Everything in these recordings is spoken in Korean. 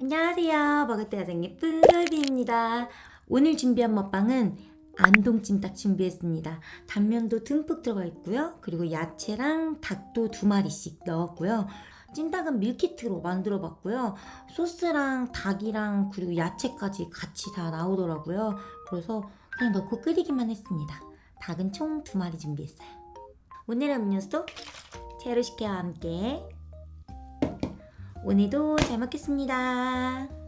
안녕하세요. 먹을 때 가장 예쁜 솔비입니다. 오늘 준비한 먹방은 안동 찜닭 준비했습니다. 단면도 듬뿍 들어가 있고요. 그리고 야채랑 닭도 두 마리씩 넣었고요. 찜닭은 밀키트로 만들어 봤고요. 소스랑 닭이랑 그리고 야채까지 같이 다 나오더라고요. 그래서 그냥 넣고 끓이기만 했습니다. 닭은 총 두 마리 준비했어요. 오늘의 음료수도 제로시케와 함께 오늘도 잘 먹겠습니다.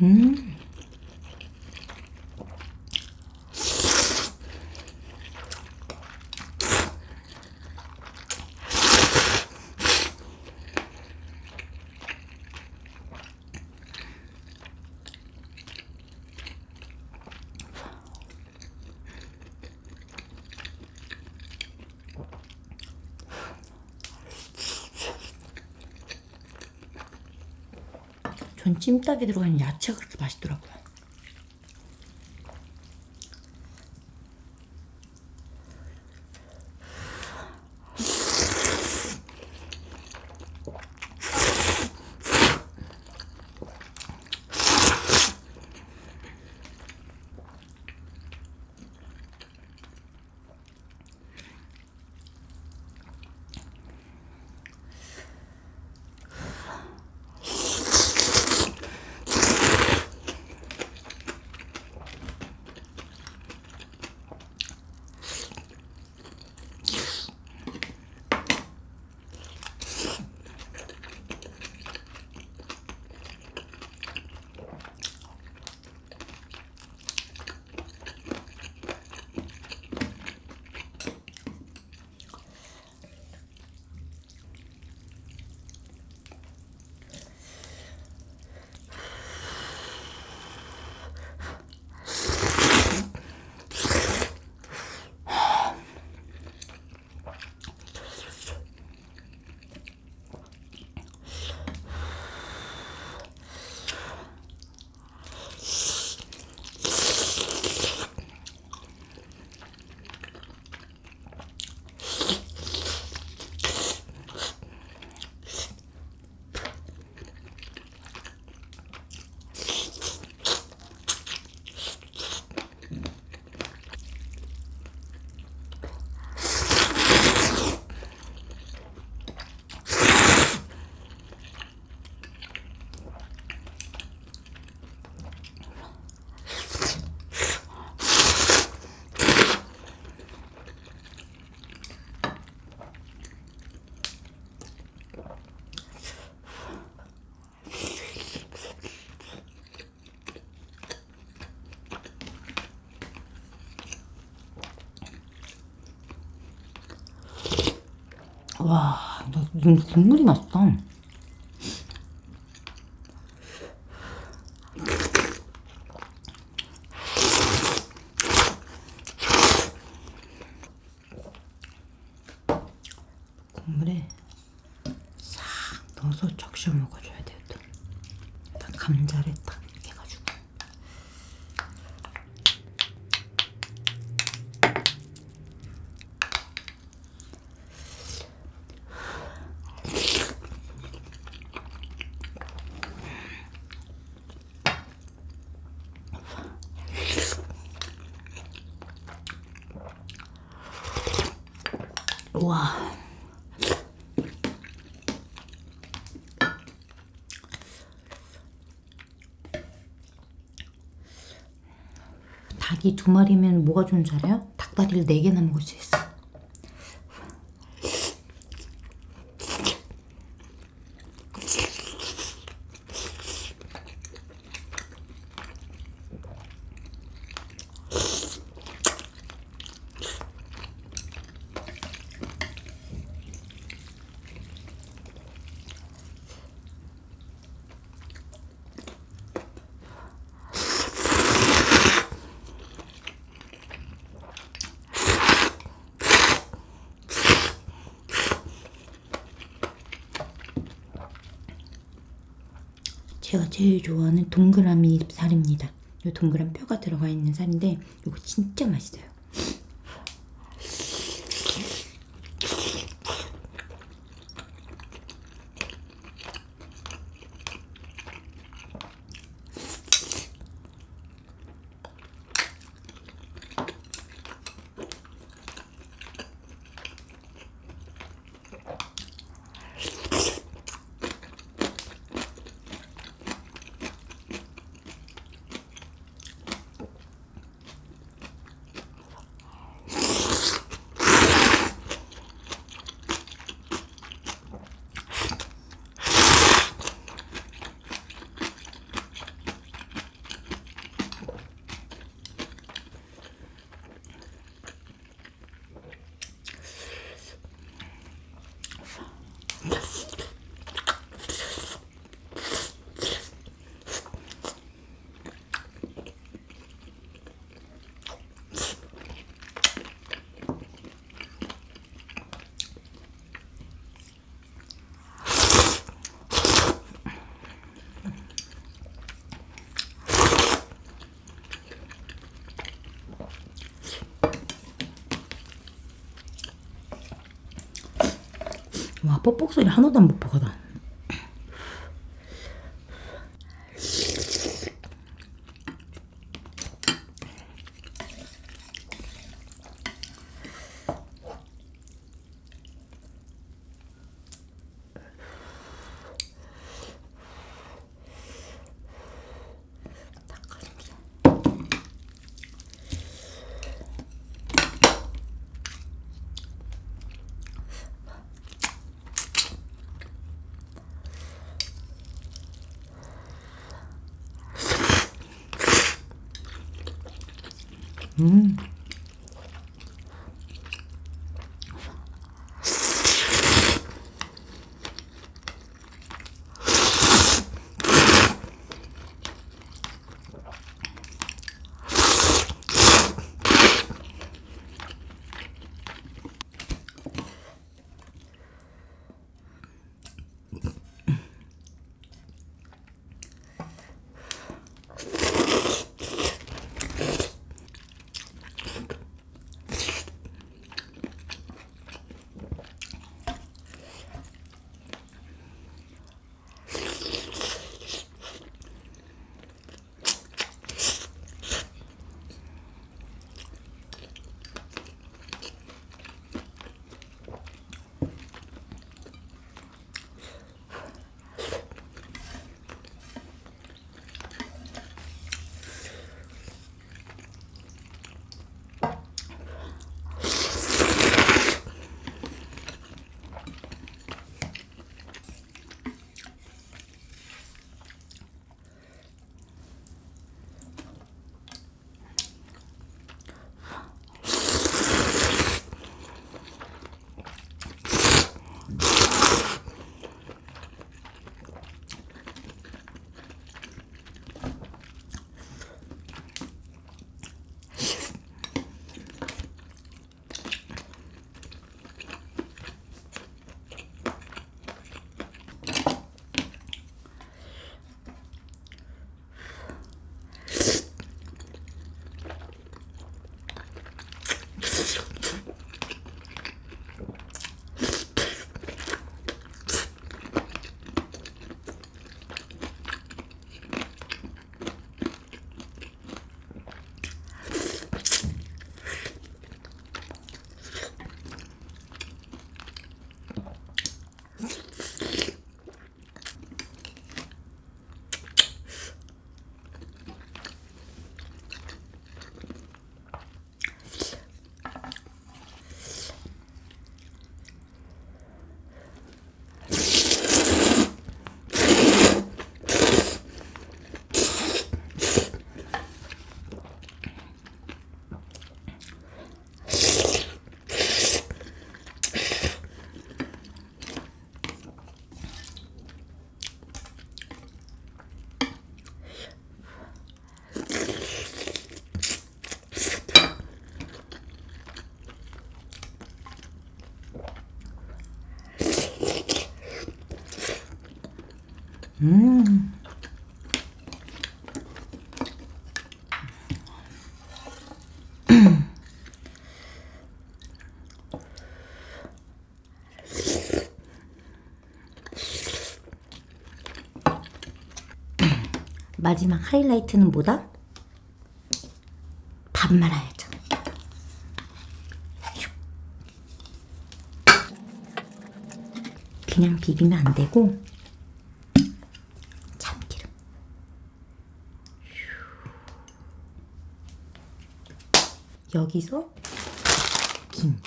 음. 전 찜닭에 들어간 야채가 그렇게 맛있더라고요. 와, 너, 눈 국물이 맛있다. 국물에 싹 넣어서 적셔 먹어줘야. 딱 감자를 딱 이렇게 해가지고. 와. 닭이 두 마리면 뭐가 좋은 줄 알아요? 닭다리를 네 개나 먹을 수 있어. 제가 제일 좋아하는 동그라미 살입니다. 이 동그란 뼈가 들어가 있는 살인데 이거 진짜 맛있어요. 와 뻑뻑 소리 하나도 안 뻑뻑하 음. 마지막 하이라이트는 뭐다? 밥 말아야죠. 슉. 그냥 비비면 안 되고 참기름. 슉. 여기서 김.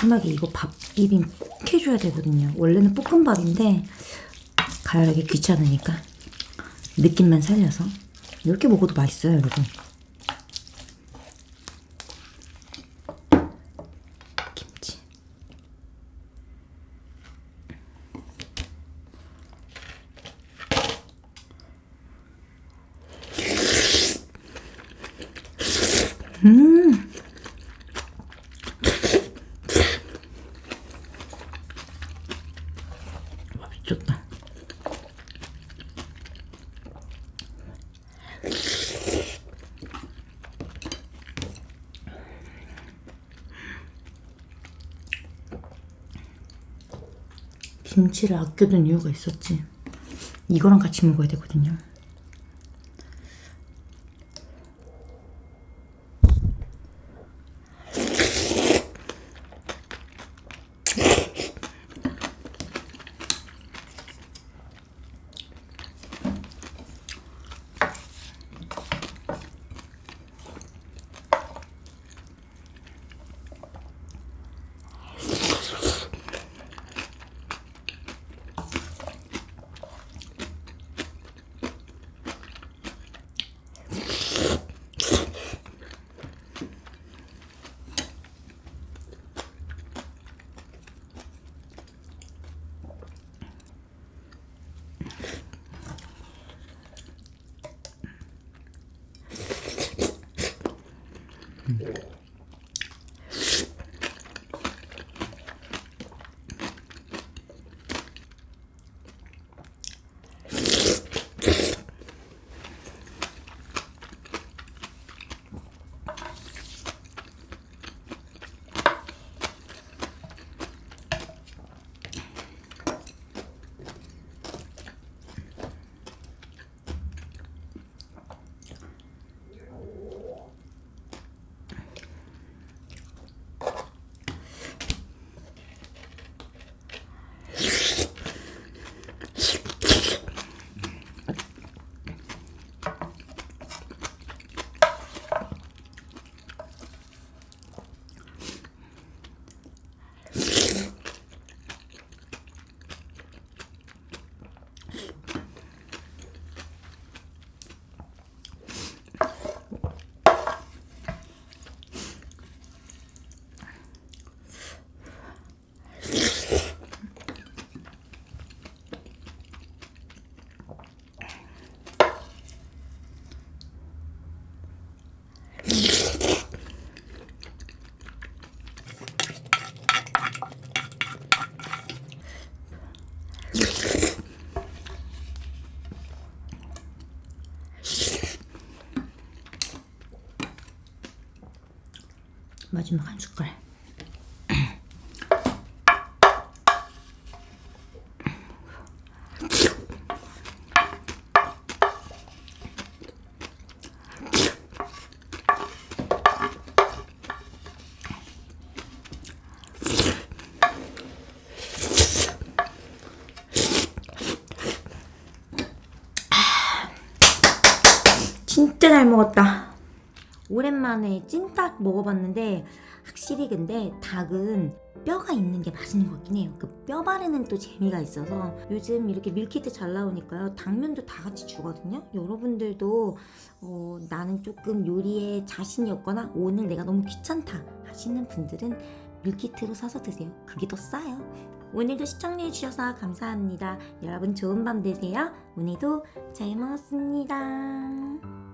마지막에 이거 밥 비빔 꼭 해줘야 되거든요. 원래는 볶음밥인데 가열하기 귀찮으니까 느낌만 살려서 이렇게 먹어도 맛있어요, 여러분. 김치. 와 미쳤다. 김치를 아껴둔 이유가 있었지. 이거랑 같이 먹어야 되거든요. 마지막 한 숟갈. 진짜 잘 먹었다. 오랜만에 찜닭 먹어봤는데 확실히 근데 닭은 뼈가 있는 게 맛있는 것 같긴 해요. 그 뼈 바르는 또 재미가 있어서 요즘 이렇게 밀키트 잘 나오니까요. 당면도 다 같이 주거든요. 여러분들도 어, 나는 조금 요리에 자신이 없거나 오늘 내가 너무 귀찮다 하시는 분들은 밀키트로 사서 드세요. 그게 더 싸요. 오늘도 시청해주셔서 감사합니다. 여러분 좋은 밤 되세요. 오늘도 잘 먹었습니다.